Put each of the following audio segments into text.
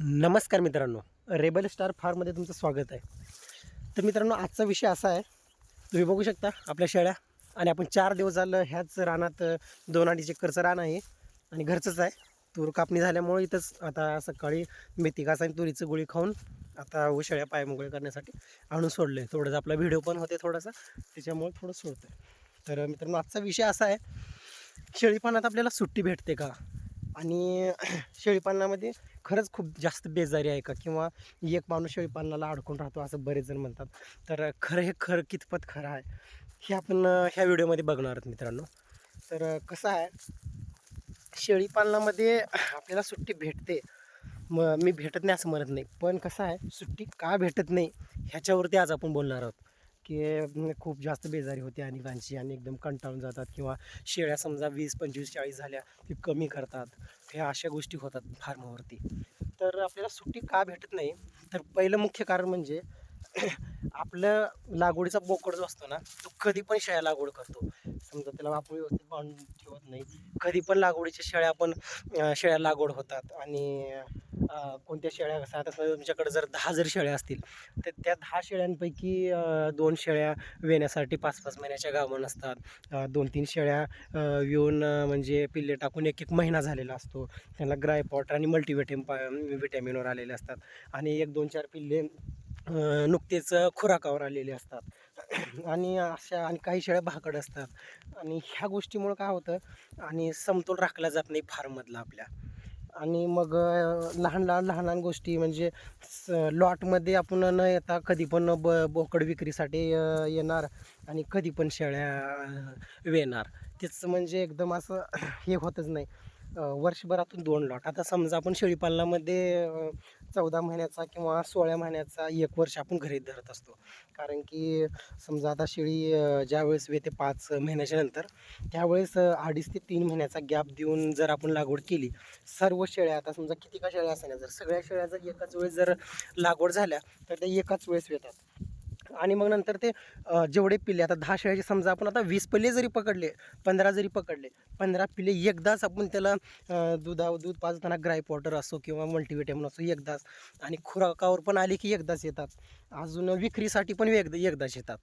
नमस्कार मित्रांनो. Rebel star फार्ममध्ये तुमचं स्वागत आहे. तर मित्रांनो आजचा विषय असा आहे. तुम्ही बघू शकता आपल्या शेळ्या. आणि आपण चार दिवस झालं ह्याच रानात दोन अडीच एकरचं रान आहे. आणि घरचंच आहे. तूर कापणी झाल्यामुळे इथंच आता सकाळी मेथी घास आणि तुरीचं गोळी खाऊन आता व शेळ्या पायमोकळे करण्यासाठी आणून सोडलं आहे थोडंसं आपला व्हिडिओ पण होते थोडासा. त्याच्यामुळे थोडं सोडतं आहे तर मित्रांनो आजचा विषय असा आहे. शेळीपानात आपल्याला सुट्टी भेटते का? आणि शेळीपालनामध्ये खरंच खूप जास्त बेजारी आहे का? किंवा एक माणूस शेळीपालनाला अडकून राहतो असं बरेच जण म्हणतात. तर खरं हे खरं कितपत खरं आहे हे आपण ह्या व्हिडिओमध्ये बघणार आहोत मित्रांनो. तर कसं आहे शेळीपालनामध्ये आपल्याला सुट्टी भेटते. मग मी भेटत नाही असं म्हणत नाही. पण कसं आहे सुट्टी का भेटत नाही ह्याच्यावरती आज आपण बोलणार आहोत. की खूप जास्त बेजारी होते अनेकांची आणि एकदम कंटाळून जातात किंवा शेळ्या समजा वीस पंचवीस चाळीस झाल्या ते कमी करतात. ह्या अशा गोष्टी होतात फार्मावरती. तर आपल्याला सुट्टी का भेटत नाही? तर पहिलं मुख्य कारण म्हणजे आपलं लागवडीचा बोकड जो असतो ना तो कधी पण शेळ्या लागवड करतो. समजा त्याला आपण व्यवस्थित बांधून ठेवत नाही. कधी पण लागवडीच्या शेळ्या पण शेळ्या लागवड होतात. आणि कोणत्या शेळ्या कसं आता समजा तुमच्याकडे जर दहा जर शेळ्या असतील तर त्या दहा शेळ्यांपैकी दोन शेळ्या वेण्यासाठी पाच पाच महिन्याच्या गावण असतात. दोन तीन शेळ्या येऊन म्हणजे पिल्ले टाकून एक एक महिना झालेला असतो. त्यांना ग्रायपॉट आणि मल्टीव्हिटॅम विटॅमिनवर व्हिटॅमिनवर आलेले असतात. आणि एक दोन चार पिल्ले नुकतेच खुराकावर आलेले असतात. आणि अशा आणि काही शेळ्या भाकड असतात. आणि ह्या गोष्टीमुळं काय होतं आणि समतोल राखला जात नाही फार्ममधला आपल्या. आणि मग लहान लहान लहान लहान गोष्टी म्हणजे स- लॉटमध्ये आपण न येता कधी पण ब बोकड विक्रीसाठी येणार आणि कधी पण शेळ्या वेणार. तेच म्हणजे एकदम असं हे होतच नाही. वर्षभरातून दोन लॉट. आता समजा आपण शेळीपालनामध्ये चौदा महिन्याचा किंवा सोळा महिन्याचा एक वर्ष आपण घरी धरत असतो. कारण की समजा आता शेळी ज्यावेळेस वेते पाच महिन्याच्या नंतर त्यावेळेस अडीच ते तीन महिन्याचा गॅप देऊन जर आपण लागवड केली सर्व शेळ्या आता समजा किती का शेळ्या असण्या जर सगळ्या शेळ्या जर एकाच वेळेस जर लागवड झाल्या तर त्या एकाच वेळेस येतात. आणि मग नंतर ते जेवढे पिल्ले आता दहा शेळ्याचे समजा आपण आता वीस पिल्ले जरी पकडले पंधरा जरी पकडले पंधरा पिल्ले एकदाच आपण त्याला दुधा दूध पाजताना ग्राय पॉटर असो किंवा मल्टीव्हिटॅमिन असो एकदाच. आणि खुराकावर पण आले की एकदाच येतात. अजून विक्रीसाठी पण एकदा एकदाच येतात.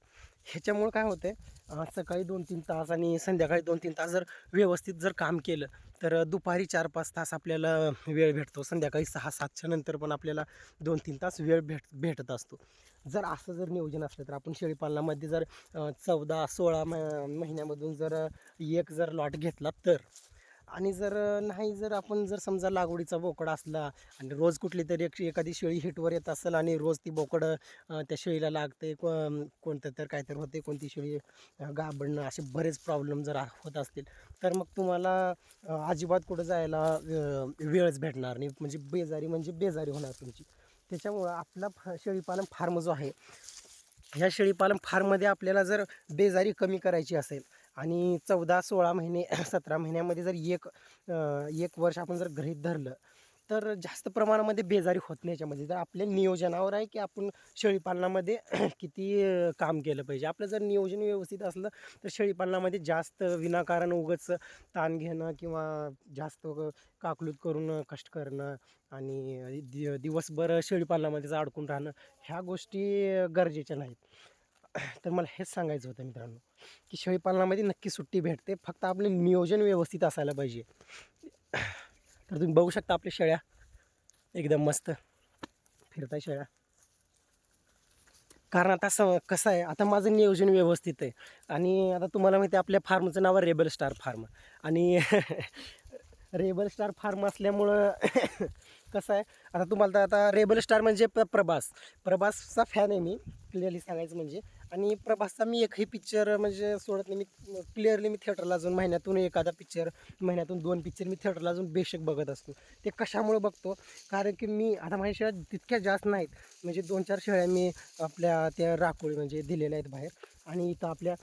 ह्याच्यामुळं काय होतं आहे सकाळी दोन तीन तास आणि संध्याकाळी दोन तीन तास जर व्यवस्थित जर काम केलं तर दुपारी चार पाच तास आपल्याला वेळ भेटतो. संध्याकाळी सहा सातच्या नंतर पण आपल्याला दोन तीन तास वेळ भेट भेटत असतो. जर असं जर नियोजन असलं तर आपण शेळीपालनामध्ये जर चौदा सोळा म महिन्यामधून जर एक जर लॉट घेतला तर आणि जर नाही जर आपण जर समजा लागवडीचा बोकड असला आणि रोज कुठली तरी एक एखादी शेळी हिटवर येत असेल आणि रोज ती बोकड त्या शेळीला लागते को- कोणतं तर काहीतरी होते कोणती शेळी गाबडणं असे बरेच प्रॉब्लेम जर होत असतील तर मग तुम्हाला अजिबात कुठं जायला वेळच भेटणार नाही. म्हणजे बेजारी म्हणजे बेजारी होणार तुमची. त्याच्यामुळं आपला फ- शेळीपालन फार्म जो आहे ह्या शेळीपालन फार्ममध्ये आपल्याला जर बेजारी कमी करायची असेल आणि चौदा सोळा महिने सतरा महिन्यामध्ये जर एक एक वर्ष आपण जर गृहीत धरलं तर जास्त प्रमाणामध्ये बेजारी होत नाही याच्यामध्ये. जर आपल्या नियोजनावर आहे की आपण शेळीपालनामध्ये किती काम केलं पाहिजे? आपलं जर नियोजन व्यवस्थित असलं तर शेळीपालनामध्ये जास्त विनाकारण उगच ताण घेणं किंवा जास्त काकलूत करून कष्ट करणं आणि दि दिवसभर शेळीपालनामध्येच अडकून राहणं ह्या गोष्टी गरजेच्या नाहीत. तर मला हेच सांगायचं होतं मित्रांनो की शेळीपालनामध्ये नक्की सुट्टी भेटते. फक्त आपले नियोजन व्यवस्थित असायला पाहिजे. तर तुम्ही बघू शकता आपल्या शेळ्या. एकदम मस्त फिरताय शेळ्या. कारण आता स कसं आहे आता माझं नियोजन व्यवस्थित आहे. आणि आता तुम्हाला माहिती आहे आपल्या फार्मचं नाव आहे रेबल स्टार फार्म. आणि रेबल स्टार फार्म असल्यामुळं कसं आहे आता तुम्हाला तर आता रेबल स्टार म्हणजे प्र प्रभास. प्रभासचा फॅन आहे मी. क्लिअरली सांगायचं म्हणजे. आणि प्रभासचा मी एकही पिक्चर म्हणजे सोडत नाही. मी क्लिअरली मी थिएटरला जाऊन महिन्यातून एखादा पिक्चर महिन्यातून दोन पिक्चर मी थिएटरला जाऊन बेशक बघत असतो. ते कशामुळे बघतो? कारण की मी आता माझ्या शेळ्या तितक्या जास्त नाहीत. म्हणजे दोन चार शेळ्या मी आपल्या त्या राखोळी म्हणजे दिलेल्या आहेत बाहेर. आणि इथं आपल्या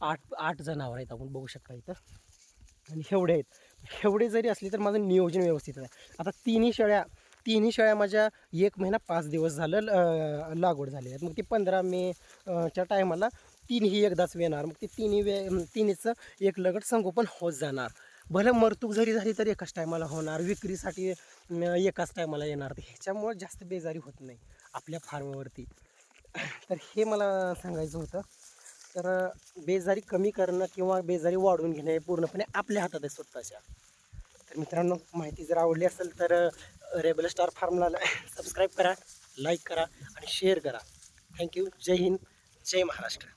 आठ आठ जनावर आहेत आपण बघू शकता इथं. आणि एवढे आहेत. एवढे जरी असले तर माझं नियोजन व्यवस्थित आहे. आता तिन्ही शेळ्या तिन्ही शेळ्या माझ्या एक महिना पाच दिवस झालं ल- लागवड झाली आहेत. मग ते पंधरा मे च्या टायमाला तिन्ही एकदाच येणार मग ते तिन्ही वे तिन्हीचं एक लगट संगोपन होत जाणार. भलं मरतूक जरी झाली तर एकाच टायमाला होणार. विक्रीसाठी एकाच टायमाला येणार. ह्याच्यामुळं जास्त बेजारी होत नाही आपल्या फार्मवरती. तर हे मला सांगायचं होतं. तर बेजारी कमी करणं किंवा बेजारी वाढवून घेणं हे पूर्णपणे आपल्या हातात आहे स्वतःच्या. तर मित्रांनो माहिती जर आवडली असेल तर रेबल स्टार फार्मला सबस्क्राईब करा लाईक करा आणि शेअर करा. थँक्यू जय हिंद. जय महाराष्ट्र.